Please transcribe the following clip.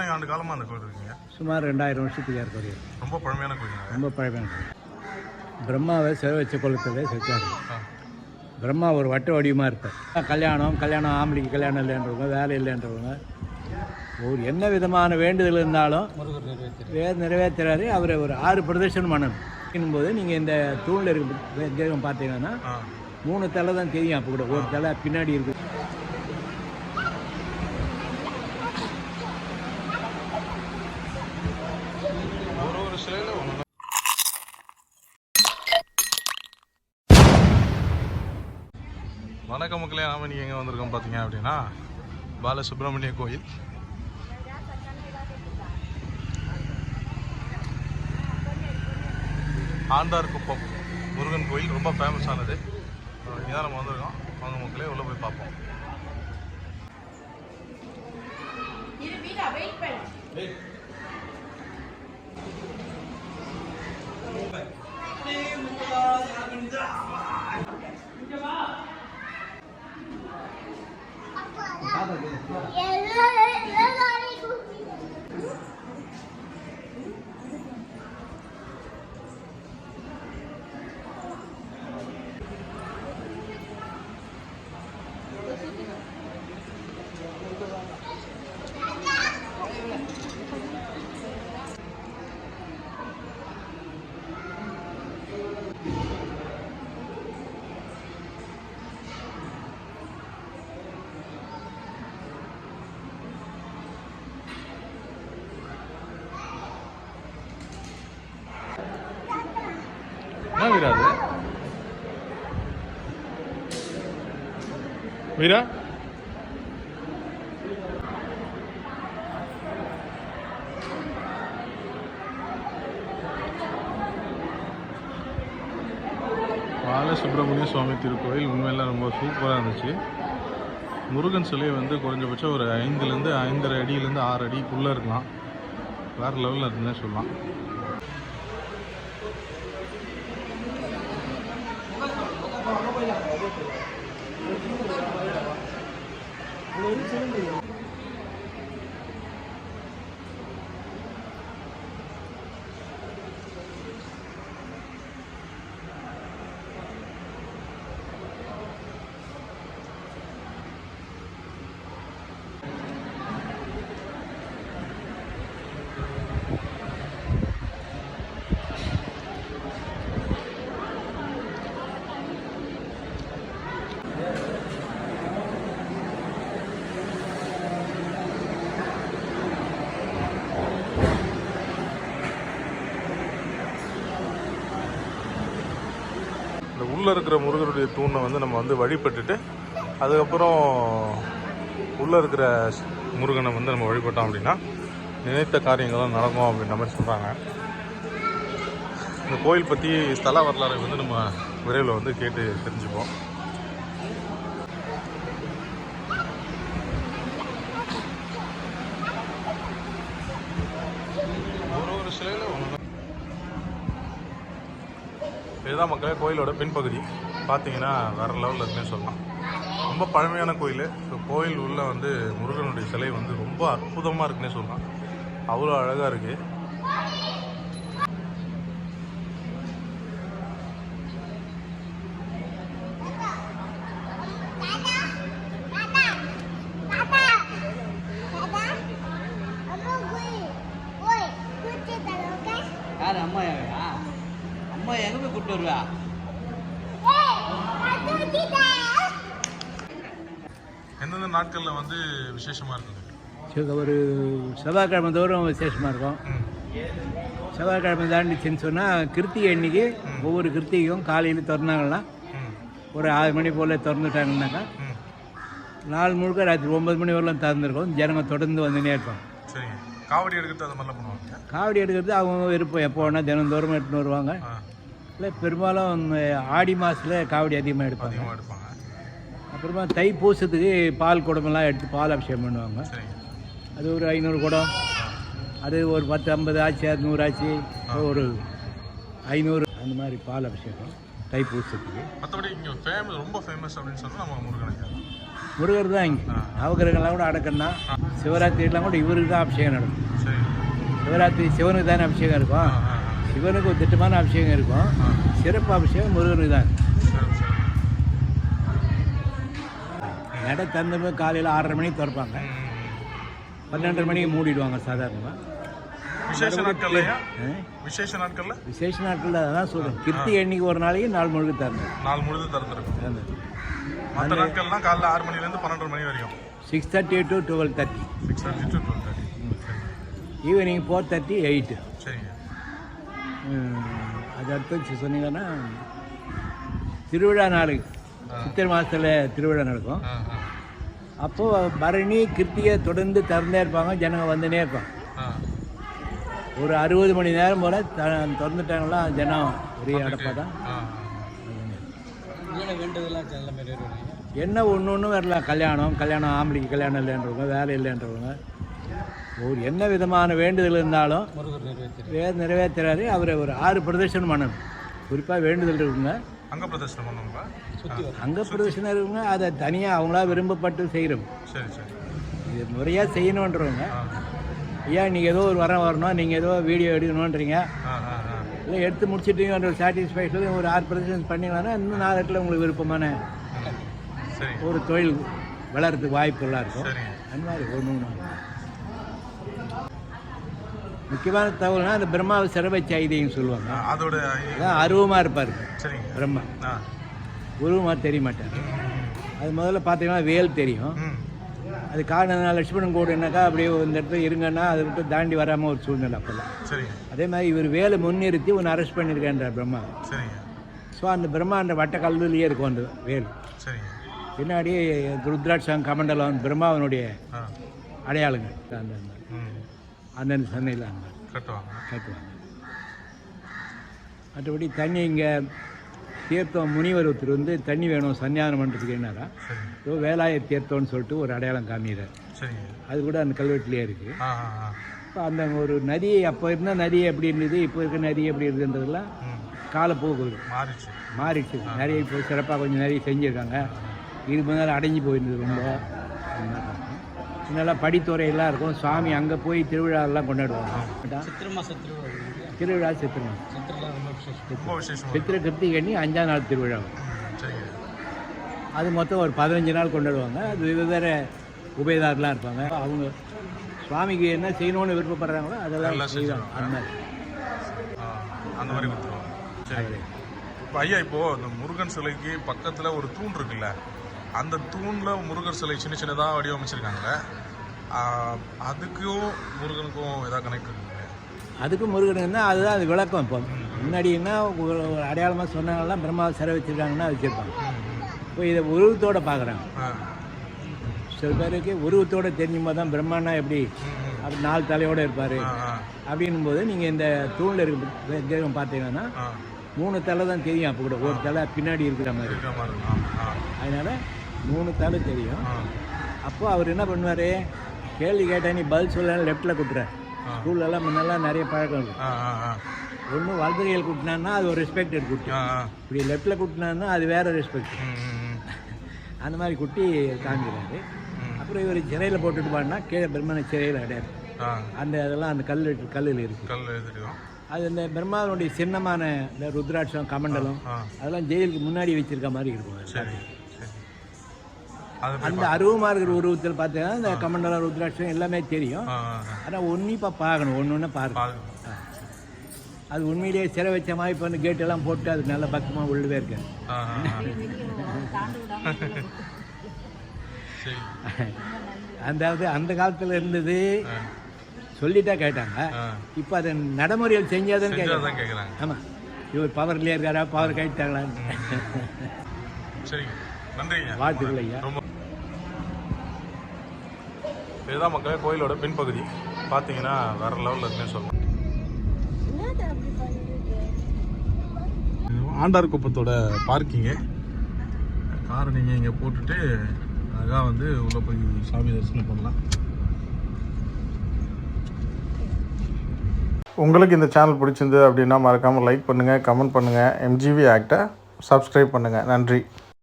எத்தனை ஆண்டு காலமாக அந்த கோயில் இருக்குங்க? சுமார் ரெண்டாயிரம் வருஷத்துக்கு ஏற்கனவே ரொம்ப பழமையான கோயிலுங்க. ரொம்ப பழமையான கோயில். பிரம்மாவை சிற வச்ச குளத்தில் செத்தாரு. பிரம்மா ஒரு வட்ட வடிவமாக இருப்பார். கல்யாணம் கல்யாணம் ஆம்பளைக்கு கல்யாணம் இல்லைன்றவங்க வேலை இல்லைன்றவங்க ஒரு என்ன விதமான வேண்டுதல் இருந்தாலும் வேறு நிறைவேற்றுறாரு. அவரை ஒரு ஆறு பிரதர்ஷனம் பண்ணணும். போது நீங்கள் இந்த தூணில் இருக்க தெய்வம் பார்த்தீங்கன்னா மூணு தலை தான் தெரியும் அப்போ கூட. ஒரு தலை பின்னாடி இருக்கு ஒரு ஒரு சிலையில் ஒன்று வணக்க மக்களே நாம இன்னைக்கு எங்கே வந்திருக்கோம் பார்த்தீங்க அப்படின்னா பாலசுப்ரமணிய கோயில். ஆண்டார் குப்பம் முருகன் கோயில் ரொம்ப ஃபேமஸானது இங்கே தான் நம்ம வந்திருக்கோம். வாங்க மக்களே உள்ளே போய் பார்ப்போம். என்ன வீரா பாலசுப்ரமணிய சுவாமி திருக்கோயில் உண்மையெல்லாம் ரொம்ப சூப்பராக இருந்துச்சு. முருகன் சிலையை வந்து குறைஞ்சபட்சம் ஒரு ஐந்துலேருந்து ஐந்தரை அடியிலேருந்து ஆறு அடிக்குள்ளே இருக்கலாம். வேறு லெவலில் இருக்குன்னே சொல்லலாம். Thank you. இந்த உள்ளே இருக்கிற முருகருடைய தூணை வந்து நம்ம வந்து வழிபட்டுட்டு அதுக்கப்புறம் உள்ளே இருக்கிற முருகனை வந்து நம்ம வழிபட்டோம் அப்படின்னா நினைத்த காரியங்களும் நடக்கும் அப்படின்ற மாதிரி சொல்கிறாங்க இந்த கோயில் பற்றி ஸ்தல வரலாறை வந்து நம்ம விரைவில் வந்து கேட்டு தெரிஞ்சுப்போம் ஒரு ஒரு சிலையில் ஒன்று இதுதான் மக்களே கோயிலோட பின்பகுதி. பார்த்தீங்கன்னா வேற லெவலில் இருக்குன்னு சொல்லலாம். ரொம்ப பழமையான கோயில். ஸோ கோயில் உள்ள வந்து முருகனுடைய சிலை வந்து ரொம்ப அற்புதமாக இருக்குன்னே சொல்லலாம். அவ்வளோ அழகாக இருக்குது யார்? அம்மா அம்மா எங்கே போய் கூப்பிட்டு வருவா? எந்தெந்த நாட்களில் வந்து விசேஷமாக இருக்குது சரி, ஒரு செவ்வாய்க்கிழமை தோறும் விசேஷமாக இருக்கும். செவ்வாய்க்கிழமை தாண்டிச்சுன்னு சொன்னால் கிருத்திகை அன்னைக்கு ஒவ்வொரு கிருத்திகையும் காலையில் திறந்தாங்கன்னா ஒரு ஆறு மணி போல் திறந்துட்டாங்கன்னாக்கா நாள் முழுக்க ராத்திரி ஒன்பது மணி வரலாம் திறந்துருக்கும். ஜனங்க தொடர்ந்து வந்துனே இருப்பாங்க காவடி எடுக்கிறது அது மாதிரிலாம் பண்ணுவாங்க? காவடி எடுக்கிறது அவங்க விருப்பம். எப்போ வேணால் தினந்தோறும் எடுத்துன்னு வருவாங்க. இல்லை பெரும்பாலும் ஆடி மாதத்தில் காவடி அதிகமாக எடுப்பாங்க. அதிகமாக எடுப்பாங்க. அப்புறமா தை பூசத்துக்கு பால் குடமெல்லாம் எடுத்து பால் அபிஷேகம் பண்ணுவாங்க. அது ஒரு ஐநூறு குடம். அது ஒரு பத்து ஐம்பது ஆச்சு அது நூறு ஆச்சு ஒரு ஐநூறு அந்த மாதிரி பால் அபிஷேகம் தை பூசத்துக்கு. மற்றபடி இங்கே ஃபேமஸ் ரொம்ப ஃபேமஸ் அப்படின்னு சொன்னால் நம்ம முருகனையா முருகர் தான் இங்கே. நவகிரகம்லாம் கூட அடக்கம்னா சிவராத்திரிலாம் கூட இவருக்கு தான் அபிஷேகம் நடக்கும். சிவராத்திரி சிவனுக்கு தானே அபிஷேகம் இருக்கும். சிவனுக்கு ஒரு திட்டமான அபிஷேகம் இருக்கும். சிறப்பு அபிஷேகம் முருகனுக்கு தான். நடை திறந்து காலையில் ஆறரை மணிக்கு திறப்பாங்க. பன்னெண்டரை மணிக்கு மூடிடுவாங்க சாதாரணமாக விசேஷ நாட்கள்லையா விசேஷ நாட்கள்ல? விசேஷ நாட்களில் அதான் சொல்கிறேன் கிருத்தி எண்ணிக்கை ஒரு நாளைக்கு நாள் முழுக்க தரணும் நாள் முழுது திறந்துருக்கும். மற்ற நாட்கள்லாம் காலைல ஆறு மணிலேருந்து பன்னெண்டரை மணி வரைக்கும் six thirty to twelve thirty six thirty to twelve thirty evening four thirty eight சரிங்க. அது அடுத்து சொன்னீங்கன்னா திருவிழா நாளுக்கு சித்திரை மாதத்தில் திருவிழா நடக்கும். அப்போது பரணி கிருத்திகை தொடர்ந்து திறந்தே இருப்பாங்க ஜனங்க வந்துனே இருப்பாங்க ஒரு அறுபது மணி நேரம் போல் த திறந்துட்டாங்களா ஜனம் ஒரே அடப்பாக தான். என்ன ஒன்று ஒன்று வரலாம் கல்யாணம் கல்யாணம் ஆம்பளைக்கு கல்யாணம் இல்லைன்றவங்க வேலை இல்லைன்றவங்க. ஒரு என்ன விதமான வேண்டுதல் இருந்தாலும் வே நிறைவேற்றுறாரு அவரை ஒரு ஆறு பிரதர்ஷனம் பண்ணணும். குறிப்பாக வேண்டுதல் இருக்குங்க. அங்க பிரதர்ஷனம் பண்ணுங்களா அங்கே பிரதர்ஷனம் இருக்குங்க. அதை தனியாக அவங்களா விரும்பப்பட்டு செய்கிறோம் சரி சரி. இது முறையாக செய்யணுன்றவங்க. ஐயா நீங்கள் ஏதோ ஒரு வரம் வரணும். நீங்கள் ஏதோ வீடியோ எடுக்கணுன்றீங்க. இல்லை எடுத்து முடிச்சிட்டீங்கன்ற ஒரு சாட்டிஸ்ஃபேக்ஷன் ஒரு ஆறு பிரதர்ஷன் பண்ணிங்கன்னா இன்னும் நாலு இடத்துல உங்களுக்கு விருப்பமான சரி. ஒரு தொழில் வளர்றதுக்கு வாய்ப்புகளாக இருக்கும். அந்த மாதிரி ஒன்று ஒன்று முக்கியமான தகவல்னா அந்த பிரம்மாவை சிறவை செய்தின்னு சொல்லுவாங்க. அதோட அருவமாக இருப்பார். பிரம்மா. உருவமாக தெரிய மாட்டார் அது முதல்ல பார்த்தீங்கன்னா வேல் தெரியும். அது காரணம் லட்சுமணன் கூடனாக்கா அப்படியே இந்த இடத்துல இருங்கன்னா அதை விட்டு தாண்டி வராமல் ஒரு சூழ்நிலை அப்போல்லாம். அதே மாதிரி இவர் வேலை முன்னிறுத்தி ஒன்று அரெஸ்ட் பண்ணியிருக்கேன்றார் பிரம்மா. சரிங்க. ஸோ அந்த பிரம்மாண்ட வட்ட கல்லுலேயே இருக்கும் அந்த வேல். பின்னாடி ருத்ராட்சம் கமண்டலம் பிரம்மாவனுடைய அடையாளங்கள். அந்த அந்தந்த சந்தையில் அந்த கட்டுவாங்க. கேட்குவாங்க மற்றபடி தண்ணி இங்கே தீர்த்தம் முனிவர் ஒருத்தர் வந்து தண்ணி வேணும் சன்னியானம் பண்ணுறதுக்கு என்னடா? ஏதோ வேலாய தீர்த்தம்னு சொல்லிட்டு ஒரு அடையாளம் காமிக்கிறார். அது கூட அந்த கல்வெட்டுலேயே இருக்குது இப்போ அந்த ஒரு நதி அப்போ இருந்த நதி எப்படி இருந்தது இப்போ இருக்க நதி எப்படி இருக்குன்றதெல்லாம் ம். காலப்போக்கு மாறிச்சு. மாறிடுச்சு நிறைய இப்போ சிறப்பாக கொஞ்சம் நிறைய செஞ்சுருக்காங்க. இது முன்னால் அடைஞ்சு போயிருந்தது ரொம்ப. முன்னெல்லாம் படித்துறையெல்லாம் இருக்கும். சாமி அங்கே போய் திருவிழாவெல்லாம் கொண்டாடுவாங்க. திருவிழா சித்திரை. ரொம்ப விசேஷமா. சித்திரை கிருத்திகை அஞ்சாம் நாள் திருவிழா அது மொத்தம் ஒரு பதினஞ்சு நாள் கொண்டாடுவாங்க. அது வெவ்வேறு உபயதாரெலாம் இருப்பாங்க. அவங்க சுவாமிக்கு என்ன செய்யணும்னு விருப்பப்படுறாங்களோ அதெல்லாம் எல்லாம் செய்வாங்க. அந்த மாதிரி. அந்த மாதிரி கொடுத்துருவாங்க. சரி. இப்போ ஐயா இப்போ இந்த முருகன் சிலைக்கு பக்கத்தில் ஒரு தூண் இருக்குல்ல? அந்த தூணில் முருகர் சிலை சின்ன சின்னதாக வடிவமைச்சிருக்காங்களே ஆ, அதுக்கும் முருகனுக்கும் ஏதாவது கனெக்ட் இருக்குங்க அதுக்கு முருகன் தான் அதுதான் அது விளக்கம் இப்போ. முன்னாடின்னா ஒரு ஒரு அடையாளமாக சொன்னாங்கலாம் பிரம்மாவை சிறை வச்சுருக்காங்கன்னா வச்சுருப்பாங்க. இப்போ இதை உருவத்தோட பார்க்குறாங்க. சில பேருக்கு உருவத்தோட தெரிஞ்சும்போது தான் பிரம்மானா எப்படி? அப்படி நாலு தலையோடு இருப்பார். அப்படின்னும் போது நீங்கள் இந்த தூணில் இருக்க தெய்வம் பார்த்தீங்கன்னா மூணு தலை தான் தெரியும் அப்போ கூட. ஒரு தலை பின்னாடி இருக்கிற மாதிரி. அதனால் மூணு தலை தெரியும். ஆ. அப்போ அவர் என்ன பண்ணுவார்? கேள்வி கேட்டால் நீ பதில் சொல்ல லெஃப்ட்டில் குட்டுற ஸ்கூல்லலாம் முன்னெல்லாம் நிறைய பழக்கம் ஆ ஒன்று வலது கையில் குட்டினான்னா அது ஒரு ரெஸ்பெக்டட் குட்டி. இப்படி லெஃப்ட்டில் குட்டினான்னா அது வேறு ரெஸ்பெக்ட் அந்த மாதிரி குட்டி காமிக்கிறாரு. அப்புறம் இவர் சிறையில் போட்டுட்டு பாடினா கீழே பிரம்மனை சிறையில் அடையாரு. அந்த அதெல்லாம் அந்த கல் கல்லில் எழுதிருக்கோம். அது இந்த பிரம்மாவனுடைய சின்னமான இந்த ருத்ராட்சம் கமண்டலம் அதெல்லாம் ஜெயிலுக்கு முன்னாடி வச்சிருக்க மாதிரி இருக்கும். அந்த அருவமாக இருக்கிற உருவத்தில் பார்த்தீங்கன்னா இந்த கமண்டலம் ருத்ராட்சம் எல்லாமே தெரியும். ஆனால் உன்னிப்பாக பார்க்கணும் ஒன்று ஒன்று பார்க்கணும். அது உண்மையிலேயே சிறை வச்ச மாதிரி இப்போ வந்து கேட்டெல்லாம் போட்டு அது நல்ல பக்கமாக உள்ளவே இருக்கு. அதாவது அந்த காலத்தில் இருந்தது சொல்லிட்டா கேட்டாங்க. இப்போ அதை நடைமுறையில் செஞ்சாதான் கேட்க தான் கேட்குறாங்க ஆமாம் இவர் பவர்லேயே இருக்காரா? பவர் கைட்டாங்களான்னு சரிங்க நன்றிங்க. வாழ்த்துக்கள் ஐயா. இதுதான் மக்களே கோயிலோட பின்பகுதி. பார்த்தீங்கன்னா வேற லெவலில் இருக்குன்னு சொல்லலாம். ஆண்டார் குப்பத்தோட பார்க்கிங்கு காரை நீங்கள் இங்கே போட்டுட்டு அழகாக வந்து உள்ளே போய் சாமி தரிசனம் பண்ணலாம். உங்களுக்கு இந்த சேனல் பிடிச்சிருந்து அப்படின்னா மறக்காமல் லைக் பண்ணுங்கள் கமெண்ட் பண்ணுங்கள் எம்ஜிவி ஆக்டை சப்ஸ்கிரைப் பண்ணுங்கள் நன்றி.